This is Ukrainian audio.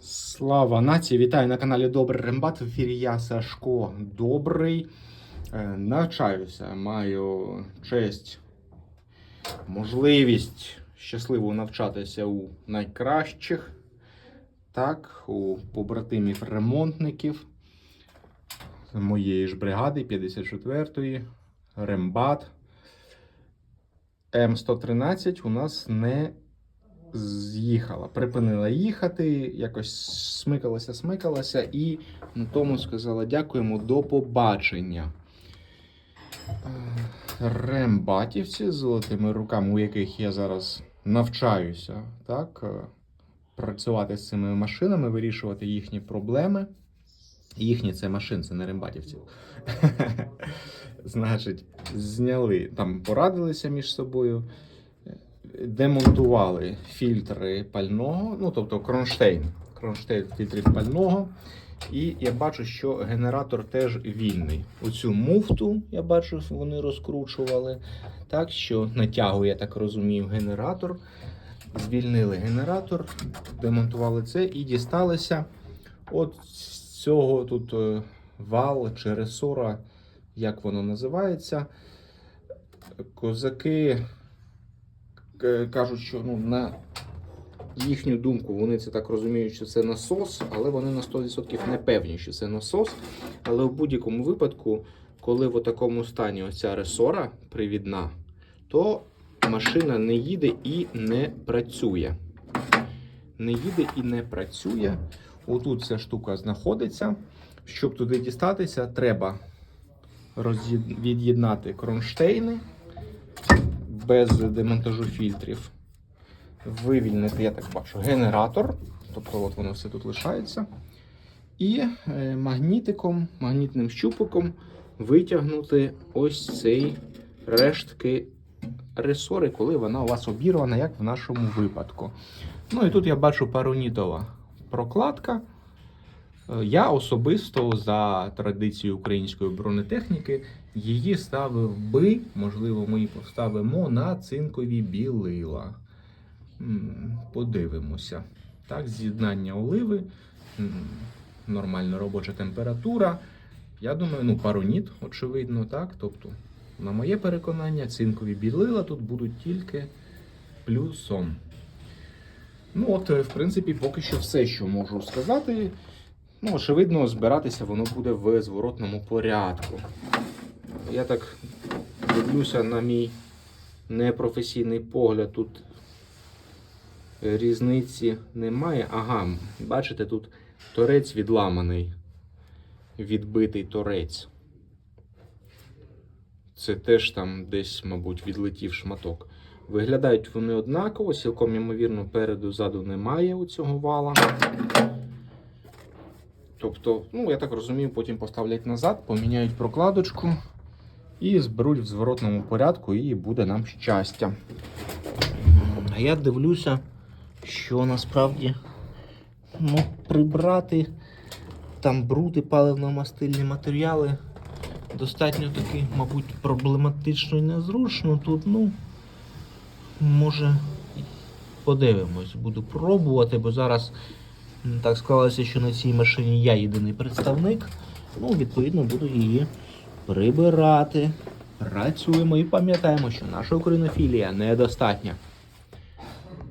Слава нації! Вітаю на каналі Добрий Рембат. В ефірі я Сашко Добрий. Е, Навчаюся, маю честь, можливість щасливо навчатися у найкращих, так, у побратимів ремонтників моєї ж бригади 54-ї Рембат. М113 у нас не з'їхала, припинила їхати, якось смикалася, смикалася, і на тому сказала дякуємо, до побачення. Е, Рембатівці з золотими руками, у яких я зараз навчаюся, так, е, працювати з цими машинами, вирішувати їхні проблеми. Їхні це машин, це не рембатівців. Значить, зняли, там порадилися між собою демонтували фільтри пального, ну тобто кронштейн, кронштейн фільтрів пального. І я бачу, що генератор теж вільний. Оцю муфту, я бачу, вони розкручували. Так що натягує, я так розумію, генератор. Звільнили генератор, демонтували це і дісталися от з цього тут е, вал чи ресора, як воно називається. Козаки кажуть, що ну, на їхню думку вони це так розуміють, що це насос, але вони на 100% не певні, що це насос. Але в будь-якому випадку, коли в такому стані оця ресора привідна, то машина не їде і не працює. Не їде і не працює. Отут ця штука знаходиться. Щоб туди дістатися, треба від'єднати кронштейни без демонтажу фільтрів. Вивільнити, я так бачу, генератор. Тобто от воно все тут лишається. І е, магнітиком, магнітним щупиком витягнути ось цей рештки ресори, коли вона у вас обірвана, як в нашому випадку. Ну і тут я бачу паронітова прокладка. Я особисто за традицією української бронетехніки її ставив би, можливо, ми її поставимо на цинкові білила. Подивимося. Так, з'єднання оливи, нормальна робоча температура. Я думаю, ну, пароніт, очевидно, так. Тобто, на моє переконання, цинкові білила тут будуть тільки плюсом. Ну, от, е, в принципі, поки що все, що можу сказати. Ну, очевидно, збиратися воно буде в зворотному порядку. Я так дивлюся на мій непрофесійний погляд. Тут різниці немає. Ага, бачите, тут торець відламаний, відбитий торець. Це теж там десь, мабуть, відлетів шматок. Виглядають вони однаково, цілком ймовірно, переду ззаду немає у цього вала. Тобто, ну, я так розумію, потім поставлять назад, поміняють прокладочку і зберуть в зворотному порядку, і буде нам щастя. А я дивлюся, що насправді ну, прибрати там брути паливно-мастильні матеріали достатньо таки, мабуть, проблематично і незручно. Тут, ну, може, подивимось, буду пробувати, бо зараз так склалося, що на цій машині я єдиний представник. Ну, відповідно, буду її прибирати. Працюємо і пам'ятаємо, що наша українофілія недостатня.